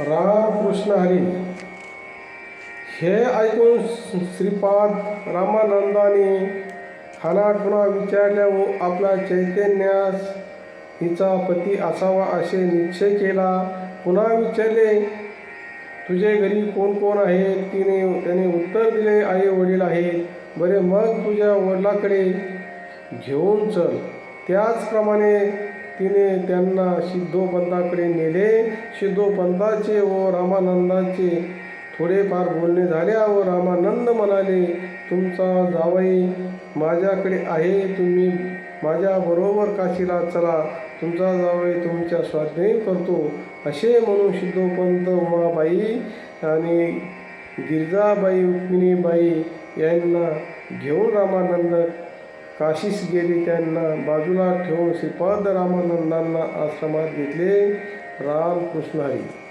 रामकृष्ण हरी. हे ऐकून श्रीपाद रामानंदाने खानाखुणा विचारल्या व आपला चैतन्यास हिचा पती असावा असे निश्चय केला. पुन्हा विचारले तुझे घरी कोण कोण आहेत तिने त्याने उत्तर दिले आई वडील आहेत. बरे मग तुझ्या वडिलाकडे घेऊन चल. त्याचप्रमाणे तिने त्यांना सिद्धोपंताकडे नेले. सिद्धोपंताचे व रामानंदाचे थोडेफार बोलणे झाल्यावर रामानंद म्हणाले तुमचा जावई माझ्याकडे आहे तुम्ही माझ्याबरोबर काशीला चला तुमचा जावई तुमच्या स्वाध्यायी करतो. असे म्हणून सिद्धोपंत उमाबाई आणि गिरजाबाई रुक्मिणीबाई यांना घेऊन रामानंद काशीस गेले त्यांना बाजूला ठेवून श्रीपाद रामानंदांना आश्रमात घेतले. रामकृष्ण हरी.